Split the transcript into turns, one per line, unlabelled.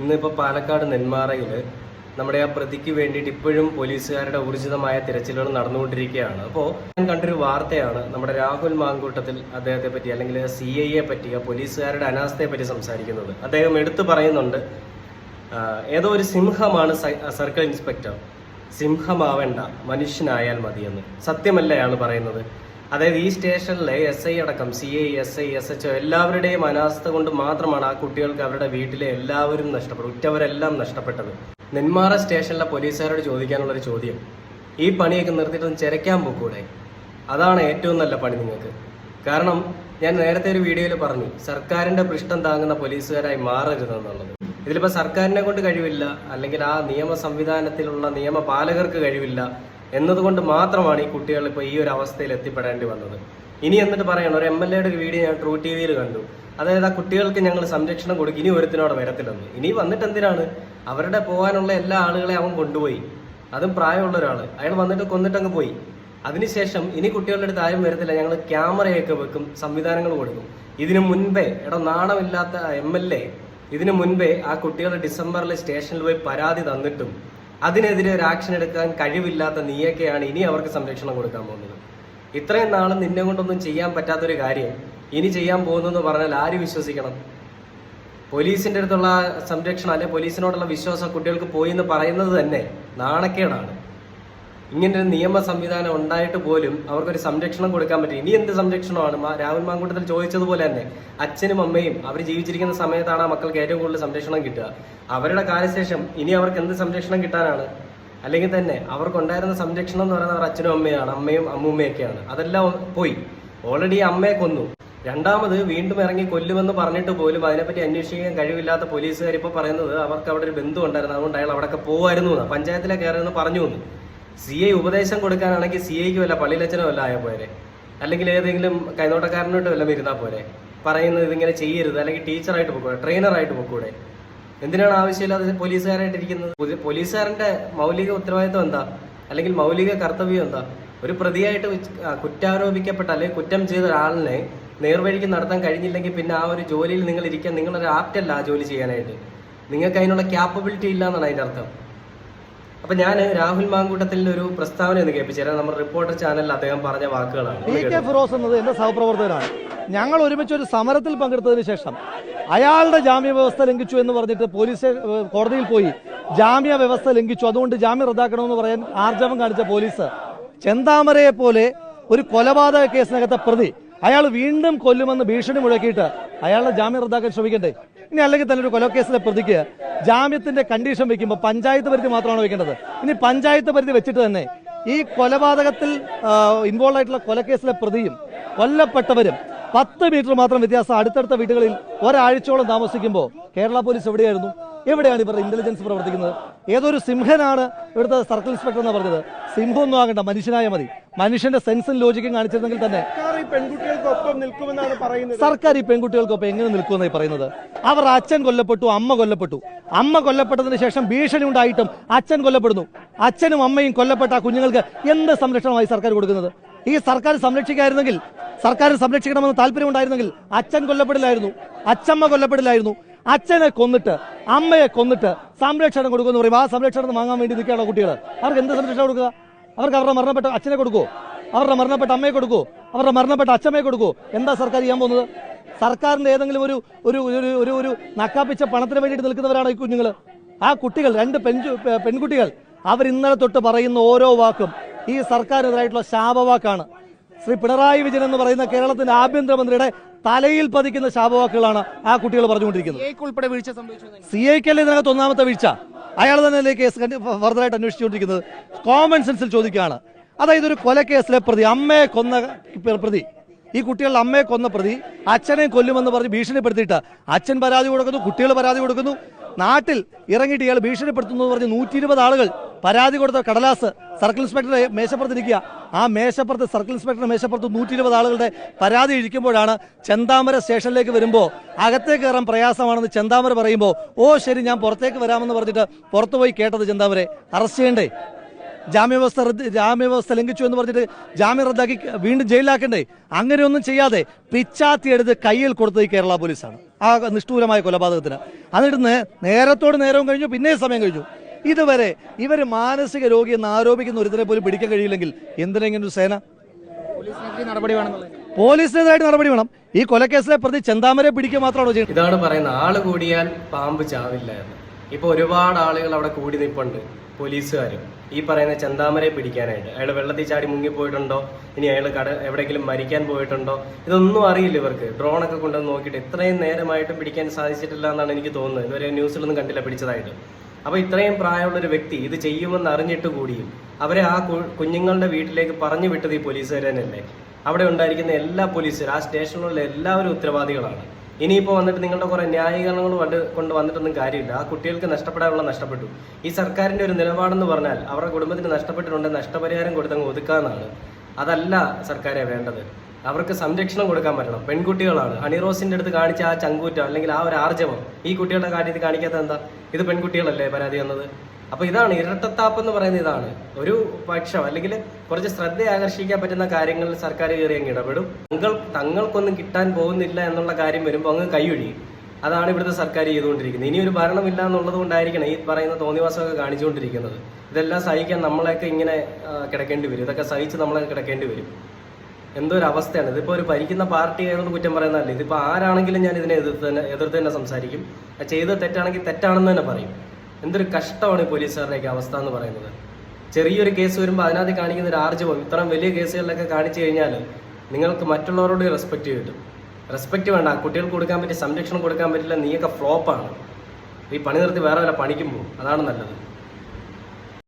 ഇന്നിപ്പോൾ പാലക്കാട് നെന്മാറയിൽ നമ്മുടെ ആ പ്രതിക്ക് വേണ്ടിയിട്ട് ഇപ്പോഴും പോലീസുകാരുടെ ഊർജിതമായ തിരച്ചിലുകൾ നടന്നുകൊണ്ടിരിക്കുകയാണ്. അപ്പോൾ ഞാൻ കണ്ടൊരു വാർത്തയാണ്. നമ്മുടെ രാഹുൽ മാങ്കൂട്ടത്തിൽ അദ്ദേഹത്തെ പറ്റി അല്ലെങ്കിൽ സി ഐയെ പറ്റി ആ പോലീസുകാരുടെ അനാസ്ഥയെ പറ്റി സംസാരിക്കുന്നത്. അദ്ദേഹം എടുത്തു പറയുന്നുണ്ട് ഏതോ ഒരു സിംഹമാണ് സർക്കിൾ ഇൻസ്പെക്ടർ. സിംഹമാവേണ്ട മനുഷ്യനായാൽ മതിയെന്ന്. സത്യമല്ല അയാൾ പറയുന്നത്? അതായത് ഈ സ്റ്റേഷനിലെ എസ് ഐ അടക്കം C I S I S H എല്ലാവരുടെയും അനാസ്ഥ കൊണ്ട് മാത്രമാണ് ആ കുട്ടികൾക്ക് അവരുടെ വീട്ടിലെ എല്ലാവരും നഷ്ടപ്പെട്ടത് ഉറ്റവരെല്ലാം നഷ്ടപ്പെട്ടത്. നെന്മാറ സ്റ്റേഷനിലെ പോലീസുകാരോട് ചോദിക്കാനുള്ള ഒരു ചോദ്യം. ഈ പണിയൊക്കെ നിർത്തിയിട്ട് ചിരയ്ക്കാൻ പോക്കൂടെ? അതാണ് ഏറ്റവും നല്ല പണി നിങ്ങൾക്ക്. കാരണം ഞാൻ നേരത്തെ ഒരു വീഡിയോയിൽ പറഞ്ഞു സർക്കാരിന്റെ പൃഷ്ഠം താങ്ങുന്ന പോലീസുകാരായി മാറരുതെന്നുള്ളത്. ഇതിലിപ്പോ സർക്കാരിനെ കൊണ്ട് കഴിവില്ല അല്ലെങ്കിൽ ആ നിയമ സംവിധാനത്തിലുള്ള നിയമപാലകർക്ക് കഴിവില്ല എന്നതുകൊണ്ട് മാത്രമാണ് ഈ കുട്ടികൾ ഇപ്പോൾ ഈ ഒരു അവസ്ഥയിൽ എത്തിപ്പെടേണ്ടി വന്നത്. ഇനി എന്നിട്ട് പറയണം ഒരു എം എൽ എയുടെ വീഡിയോ ഞാൻ ട്രൂ ടി വിയിൽ കണ്ടു. അതായത് ആ കുട്ടികൾക്ക് ഞങ്ങൾ സംരക്ഷണം കൊടുക്കും. ഇനി ഒരുത്തിനോട് വരത്തില്ലെന്ന്. ഇനി വന്നിട്ട് എന്തിനാണ്? അവരുടെ പോകാനുള്ള എല്ലാ ആളുകളെ അവൻ കൊണ്ടുപോയി. അതും പ്രായമുള്ള ഒരാൾ അയാൾ വന്നിട്ട് കൊന്നിട്ടങ്ങ് പോയി. അതിനുശേഷം ഇനി കുട്ടികളുടെ അടുത്ത് ആരും വരത്തില്ല. ഞങ്ങൾ ക്യാമറയൊക്കെ വെക്കും സംവിധാനങ്ങൾ കൊടുക്കും. ഇതിനു മുൻപേ എടോ നാണമില്ലാത്ത എം എൽ എ ഇതിനു മുൻപേ ആ കുട്ടികളെ ഡിസംബറിൽ സ്റ്റേഷനിൽ പോയി പരാതി തന്നിട്ടും അതിനെതിരെ ഒരു ആക്ഷൻ എടുക്കാൻ കഴിവില്ലാത്ത നീയൊക്കെയാണ് ഇനി അവർക്ക് സംരക്ഷണം കൊടുക്കാൻ പോകുന്നത്. ഇത്രയും നാളും നിന്നെ കൊണ്ടൊന്നും ചെയ്യാൻ പറ്റാത്തൊരു കാര്യം ഇനി ചെയ്യാൻ പോകുന്നെന്ന് പറഞ്ഞാൽ ആര് വിശ്വസിക്കണം? പോലീസിന്റെ അടുത്തുള്ള സംരക്ഷണം അല്ലെ പോലീസിനോടുള്ള വിശ്വാസം കുട്ടികൾക്ക് പോയി എന്ന് പറയുന്നത് തന്നെ നാണക്കേടാണ്. ഇങ്ങനെ ഒരു നിയമ സംവിധാനം ഉണ്ടായിട്ട് പോലും അവർക്കൊരു സംരക്ഷണം കൊടുക്കാൻ പറ്റും ഇനി എന്ത് സംരക്ഷണമാണ്? രാഹുൽ മാങ്കൂട്ടത്തിൽ ചോദിച്ചതുപോലെ തന്നെ അച്ഛനും അമ്മയും അവർ ജീവിച്ചിരിക്കുന്ന സമയത്താണ് ആ മക്കൾക്ക് ഏറ്റവും കൂടുതൽ സംരക്ഷണം കിട്ടുക. അവരുടെ കാലശേഷം ഇനി അവർക്ക് എന്ത് സംരക്ഷണം കിട്ടാനാണ്? അല്ലെങ്കിൽ തന്നെ അവർക്കുണ്ടായിരുന്ന സംരക്ഷണം എന്ന് പറയുന്നത് അവർ അച്ഛനും അമ്മയാണ് അമ്മയും അമ്മൂമ്മയൊക്കെയാണ്. അതെല്ലാം പോയി. ഓൾറെഡി അമ്മയെ കൊന്നു. രണ്ടാമത് വീണ്ടും ഇറങ്ങി കൊല്ലുമെന്ന് പറഞ്ഞിട്ട് പോലും അതിനെപ്പറ്റി അന്വേഷിക്കാൻ കഴിവില്ലാത്ത പോലീസുകാർ ഇപ്പോൾ പറയുന്നത് അവർക്ക് അവിടെ ഒരു ബന്ധു ഉണ്ടായിരുന്നു അതുകൊണ്ട് അയാൾ അവിടെയൊക്കെ പോകുമായിരുന്നു. പഞ്ചായത്തിലെ കയറുമെന്ന് പറഞ്ഞു എന്ന്. സി ഐ ഉപദേശം കൊടുക്കാനാണെങ്കിൽ സി ഐക്ക് വല്ല പള്ളിയിലച്ചനോ വല്ല ആയ പോരെ? അല്ലെങ്കിൽ ഏതെങ്കിലും കൈനോട്ടക്കാരനോട്ട് വല്ല ഇരുന്നാൽ പോരെ? പറയുന്നത് ഇതിങ്ങനെ ചെയ്യരുത്. അല്ലെങ്കിൽ ടീച്ചറായിട്ട് പൊക്കൂടെ ട്രെയിനറായിട്ട് പൊക്കൂടെ. എന്തിനാണ് ആവശ്യമില്ലാതെ പോലീസുകാരായിട്ട് ഇരിക്കുന്നത് പോലീസുകാരന്റെ മൗലിക ഉത്തരവാദിത്വം എന്താ? അല്ലെങ്കിൽ മൗലിക കർത്തവ്യം എന്താ? ഒരു പ്രതിയായിട്ട് കുറ്റാരോപിക്കപ്പെട്ട അല്ലെങ്കിൽ കുറ്റം ചെയ്ത ഒരാളിനെ നേർവഴിക്ക് നടത്താൻ കഴിഞ്ഞില്ലെങ്കിൽ പിന്നെ ആ ഒരു ജോലിയിൽ നിങ്ങൾ ഇരിക്കാൻ നിങ്ങളൊരു ആപ്റ്റല്ല ആ ജോലി ചെയ്യാനായിട്ട്. നിങ്ങൾക്ക് അതിനുള്ള ക്യാപ്പബിലിറ്റി ഇല്ല എന്നാണ് അതിന്റെ അർത്ഥം. അപ്പൊ ഞാൻ രാഹുൽ മാങ്കൂട്ടത്തിന്റെ ഒരു പ്രസ്താവന ഒന്ന് കേൾപ്പിച്ചുതരാം നമ്മുടെ റിപ്പോർട്ടർ ചാനലിൽ അദ്ദേഹം പറഞ്ഞ വാക്കുകളാണ്.
പി കെ ഫിറോസ് എന്നത് എന്റെ സഹപ്രവർത്തകനാണ്. ഞങ്ങൾ ഒരുമിച്ച് ഒരു സമരത്തിൽ പങ്കെടുത്തതിന് ശേഷം അയാളുടെ ജാമ്യ വ്യവസ്ഥ ലംഘിച്ചു എന്ന് പറഞ്ഞിട്ട് പോലീസ് കോടതിയിൽ പോയി ജാമ്യ വ്യവസ്ഥ ലംഘിച്ചു. അതുകൊണ്ട് ജാമ്യം റദ്ദാക്കണമെന്ന് പറയാൻ ആർജവം കാണിച്ച പോലീസ് ചെന്താമരയെ പോലെ ഒരു കൊലപാതക കേസിനകത്തെ പ്രതി അയാൾ വീണ്ടും കൊല്ലുമെന്ന് ഭീഷണി മുഴക്കിയിട്ട് അയാളുടെ ജാമ്യം റദ്ദാക്കാൻ ശ്രമിക്കണ്ടേ? ഇനി അല്ലെങ്കിൽ തന്നെ ഒരു കൊലക്കേസിലെ പ്രതിക്ക് ജാമ്യത്തിന്റെ കണ്ടീഷൻ വെക്കുമ്പോൾ പഞ്ചായത്ത് പരിധി മാത്രമാണ് വെക്കേണ്ടത്. ഇനി പഞ്ചായത്ത് പരിധി വെച്ചിട്ട് തന്നെ ഈ കൊലപാതകത്തിൽ ഇൻവോൾവ് ആയിട്ടുള്ള കൊലക്കേസിലെ പ്രതിയും കൊല്ലപ്പെട്ടവരും പത്ത് മീറ്റർ മാത്രം വ്യത്യാസം അടുത്തടുത്ത വീടുകളിൽ ഒരാഴ്ചയോളം താമസിക്കുമ്പോൾ കേരള പോലീസ് എവിടെയായിരുന്നു? എവിടെയാണ് ഇവരുടെ ഇന്റലിജൻസ് പ്രവർത്തിക്കുന്നത്? ഏതൊരു സിംഹനാണ് ഇവിടുത്തെ സർക്കിൾ ഇൻസ്പെക്ടർ എന്ന് പറഞ്ഞത്? സിംഹം ഒന്നും ആകണ്ട മനുഷ്യനായ മതി. മനുഷ്യന്റെ സെൻസും ലോജിക്കും കാണിച്ചിരുന്നെങ്കിൽ തന്നെ
സർക്കാർ ഈ പെൺകുട്ടികൾക്കൊപ്പം
എങ്ങനെ നിൽക്കുമെന്നായി പറയുന്നത്? അവർ അച്ഛൻ കൊല്ലപ്പെട്ടു അമ്മ കൊല്ലപ്പെട്ടു. അമ്മ കൊല്ലപ്പെട്ടതിന് ശേഷം ഭീഷണി ഉണ്ടായിട്ടും അച്ഛൻ കൊല്ലപ്പെടുന്നു. അച്ഛനും അമ്മയും കൊല്ലപ്പെട്ട ആ കുഞ്ഞുങ്ങൾക്ക് എന്ത് സംരക്ഷണമായി സർക്കാർ കൊടുക്കുന്നത്? ഈ സർക്കാർ സംരക്ഷിക്കായിരുന്നെങ്കിൽ സർക്കാർ സംരക്ഷിക്കണമെന്ന് താല്പര്യം ഉണ്ടായിരുന്നെങ്കിൽ അച്ഛൻ കൊല്ലപ്പെടില്ലായിരുന്നു. അച്ഛമ്മ കൊല്ലപ്പെടില്ലായിരുന്നു. അച്ഛനെ കൊന്നിട്ട് അമ്മയെ കൊന്നിട്ട് സംരക്ഷണം കൊടുക്കുമെന്ന് പറയും. ആ സംരക്ഷണം വാങ്ങാൻ വേണ്ടി നിൽക്കുകയാണോ കുട്ടികൾ അവർക്ക് എന്ത് സംരക്ഷണം കൊടുക്കുക? അവർക്ക് അവരുടെ മരണപ്പെട്ട അച്ഛനെ കൊടുക്കുമോ അവരുടെ മരണപ്പെട്ട അമ്മയെ കൊടുക്കുമോ അവരുടെ മരണപ്പെട്ട അച്ഛമ്മയെ കൊടുക്കുമോ എന്താ സർക്കാർ ചെയ്യാൻ പോകുന്നത്? സർക്കാരിന്റെ ഏതെങ്കിലും ഒരു ഒരു ഒരു ഒരു ഒരു നക്കാപ്പിച്ച പണത്തിന് വേണ്ടിയിട്ട് നിൽക്കുന്നവരാണ് ഈ കുഞ്ഞുങ്ങൾ ആ കുട്ടികൾ രണ്ട് പെൺചു പെൺകുട്ടികൾ അവർ ഇന്നലെ തൊട്ട് പറയുന്ന ഓരോ വാക്കും ഈ സർക്കാരിനെതിരായിട്ടുള്ള ശാപവാക്കാണ്. ശ്രീ പിണറായി വിജയൻ എന്ന് പറയുന്ന കേരളത്തിന്റെ ആഭ്യന്തരമന്ത്രിയുടെ തലയിൽ പതിക്കുന്ന ശാപവാക്കുകളാണ് ആ കുട്ടികൾ പറഞ്ഞുകൊണ്ടിരിക്കുന്നത്. സി ഐക്കല്ലേ ഇതിനകത്ത് ഒന്നാമത്തെ വീഴ്ച? അയാൾ തന്നെ കേസ് ഫർദറായിട്ട് അന്വേഷിച്ചുകൊണ്ടിരിക്കുന്നത്? കോമൺ സെൻസിൽ ചോദിക്കുകയാണ്. അതായത് ഒരു കൊലക്കേസിലെ പ്രതി അമ്മയെ കൊന്ന പ്രതി. ഈ കുട്ടികളുടെ അമ്മയെ കൊന്ന പ്രതി അച്ഛനെ കൊല്ലുമെന്ന് പറഞ്ഞ് ഭീഷണിപ്പെടുത്തിയിട്ട് അച്ഛൻ പരാതി കൊടുക്കുന്നു കുട്ടികൾ പരാതി കൊടുക്കുന്നു. നാട്ടിൽ ഇറങ്ങിയിട്ട് ഇയാൾ ഭീഷണിപ്പെടുത്തുന്നു എന്ന് പറഞ്ഞ് നൂറ്റി ഇരുപത് ആളുകൾ പരാതി കൊടുത്ത കടലാസ് സർക്കിൾ ഇൻസ്പെക്ടറെ മേശപ്പുറത്ത് ഇരിക്കുക ആ മേശപ്പുറത്ത് സർക്കിൾ ഇൻസ്പെക്ടർ മേശപ്പുറത്ത് നൂറ്റി ഇരുപത് ആളുകളുടെ പരാതി ഇരിക്കുമ്പോഴാണ് ചെന്താമര സ്റ്റേഷനിലേക്ക് വരുമ്പോൾ അകത്തേക്ക് കയറാൻ പ്രയാസമാണെന്ന് ചെന്താമര പറയുമ്പോൾ ഓ ശരി ഞാൻ പുറത്തേക്ക് വരാമെന്ന് പറഞ്ഞിട്ട് പുറത്തു പോയി കേട്ടത് ചെന്താമരെ. അറസ്റ്റ് ചെയ്യണ്ടേ? ജാമ്യവ്യവസ്ഥ റദ്ദ് ജാമ്യവ്യവസ്ഥ ലംഘിച്ചു എന്ന് പറഞ്ഞിട്ട് ജാമ്യം റദ്ദാക്കി വീണ്ടും ജയിലിലാക്കണ്ടേ? അങ്ങനെയൊന്നും ചെയ്യാതെ പിച്ചാത്തി എടുത്ത് കയ്യിൽ കൊടുത്തത് കേരള പോലീസാണ്. ആ നിഷ്ഠൂരമായ കൊലപാതകത്തിന്. എന്നിട്ട് നേരത്തോട് നേരവും കഴിഞ്ഞു പിന്നെയും സമയം കഴിഞ്ഞു. ഇതുവരെ ഇവർ മാനസിക രോഗിയെന്ന് ആരോപിക്കുന്ന ഒരുത്തിനെ പോലും പിടിക്കാൻ കഴിയില്ലെങ്കിൽ എന്തിനെങ്കിലും ഒരു സേന?
നടപടി വേണമെന്നുള്ളത്.
പോലീസിനെതിരായിട്ട് നടപടി വേണം. ഈ കൊലക്കേസിലെ പ്രതി ചെന്താമരെ പിടിക്കുക മാത്രമാണോ ചെയ്യുന്നത്
ഇതാണ് പറയുന്നത്. ആൾ കൂടിയാൽ പാമ്പ് ചാവില്ല എന്ന് ഇപ്പൊ ഒരുപാട് ആളുകൾ അവിടെ കൂടി നിൽപ്പുണ്ട് പോലീസുകാരും. ഈ പറയുന്ന ചെന്താമരെ പിടിക്കാനായിട്ട്. അയാൾ വെള്ളത്തിൽ ചാടി മുങ്ങിപ്പോയിട്ടുണ്ടോ ഇനി അയാൾ കട എവിടെയെങ്കിലും മരിക്കാൻ പോയിട്ടുണ്ടോ? ഇതൊന്നും അറിയില്ല ഇവർക്ക്. ഡ്രോണൊക്കെ കൊണ്ടുവന്ന് നോക്കിയിട്ട് ഇത്രയും നേരമായിട്ടും പിടിക്കാൻ സാധിച്ചിട്ടില്ല എന്നാണ് എനിക്ക് തോന്നുന്നത്. ഇതുവരെ ന്യൂസിലൊന്നും കണ്ടില്ല പിടിച്ചതായിട്ട്. അപ്പൊ ഇത്രയും പ്രായമുള്ള ഒരു വ്യക്തി ഇത് ചെയ്യുമെന്ന് അറിഞ്ഞിട്ട് കൂടിയും അവരെ ആ കുഞ്ഞുങ്ങളുടെ വീട്ടിലേക്ക് പറഞ്ഞു വിട്ടത് ഈ പോലീസുകാർ അവിടെ ഉണ്ടായിരിക്കുന്ന എല്ലാ പോലീസുകാരും ആ സ്റ്റേഷനിലുള്ള എല്ലാവരും ഉത്തരവാദികളാണ്. ഇനിയിപ്പോൾ വന്നിട്ട് നിങ്ങളുടെ കുറെ ന്യായീകരണങ്ങൾ കൊണ്ട് കൊണ്ട് വന്നിട്ടൊന്നും കാര്യമില്ല. ആ കുട്ടികൾക്ക് നഷ്ടപ്പെടാനുള്ള നഷ്ടപ്പെട്ടു. ഈ സർക്കാരിന്റെ ഒരു നിലപാടെന്ന് പറഞ്ഞാൽ അവരുടെ കുടുംബത്തിന് നഷ്ടപ്പെട്ടിട്ടുണ്ട് നഷ്ടപരിഹാരം കൊടുത്തങ്ങ് ഒതുക്കാന്നാണ്. അതല്ല സർക്കാരെ വേണ്ടത്. അവർക്ക് സംരക്ഷണം കൊടുക്കാൻ പറ്റണം. പെൺകുട്ടികളാണ്. ഹണിറോസിന്റെ അടുത്ത് കാണിച്ച ആ ചങ്കൂറ്റം അല്ലെങ്കിൽ ആ ഒരു ആർജവം ഈ കുട്ടികളുടെ കാര്യത്തിൽ കാണിക്കാത്ത എന്താ? ഇത് പെൺകുട്ടികളല്ലേ പരാതി വന്നത് അപ്പൊ ഇതാണ് ഇരട്ടത്താപ്പ് എന്ന് പറയുന്നത് ഇതാണ്. ഒരു പക്ഷം അല്ലെങ്കിൽ കുറച്ച് ശ്രദ്ധ ആകർഷിക്കാൻ പറ്റുന്ന കാര്യങ്ങളിൽ സർക്കാർ കയറി അങ്ങ് ഇടപെടും. തങ്ങൾ തങ്ങൾക്കൊന്നും കിട്ടാൻ പോകുന്നില്ല എന്നുള്ള കാര്യം വരുമ്പോൾ അങ്ങ് കൈയൊഴിയും അതാണ് ഇവിടുത്തെ സർക്കാർ ചെയ്തുകൊണ്ടിരിക്കുന്നത്. ഇനി ഒരു ഭരണമില്ല എന്നുള്ളത് കൊണ്ടായിരിക്കണം ഈ പറയുന്ന തോന്നിവാസമൊക്കെ കാണിച്ചുകൊണ്ടിരിക്കുന്നത്. ഇതെല്ലാം സഹിക്കാൻ നമ്മളെയൊക്കെ ഇങ്ങനെ കിടക്കേണ്ടി വരും. ഇതൊക്കെ സഹിച്ച് നമ്മളെ കിടക്കേണ്ടി വരും. എന്തോ ഒരു അവസ്ഥയാണ് ഇതിപ്പോ ഒരു ഭരിക്കുന്ന പാർട്ടി ആയതുകൊണ്ട് കുറ്റം പറയുന്നതല്ല? ഇതിപ്പോ ആരാണെങ്കിലും ഞാൻ ഇതിനെ എതിർത്ത് തന്നെ എതിർത്ത് തന്നെ സംസാരിക്കും. അത് ചെയ്തത് തെറ്റാണെങ്കിൽ തെറ്റാണെന്ന് തന്നെ പറയും. എന്തൊരു കഷ്ടമാണ് ഈ പോലീസുകാരുടെയൊക്കെ അവസ്ഥ എന്ന് പറയുന്നത്. ചെറിയൊരു കേസ് വരുമ്പോൾ അതിനകത്ത് കാണിക്കുന്ന ഒരു ആർജവം ഇത്രയും വലിയ കേസുകളിലൊക്കെ കാണിച്ചു കഴിഞ്ഞാൽ നിങ്ങൾക്ക് മറ്റുള്ളവരോട് റെസ്പെക്റ്റ് കിട്ടും. റെസ്പെക്റ്റ് വേണ്ട. കുട്ടികൾക്ക് കൊടുക്കാൻ പറ്റിയ സംരക്ഷണം കൊടുക്കാൻ പറ്റില്ല. നീയൊക്കെ ഫ്ലോപ്പാണ് ഈ പണി നിർത്തി വേറെ വല്ല പണിക്കും അതാണ് നല്ലത്.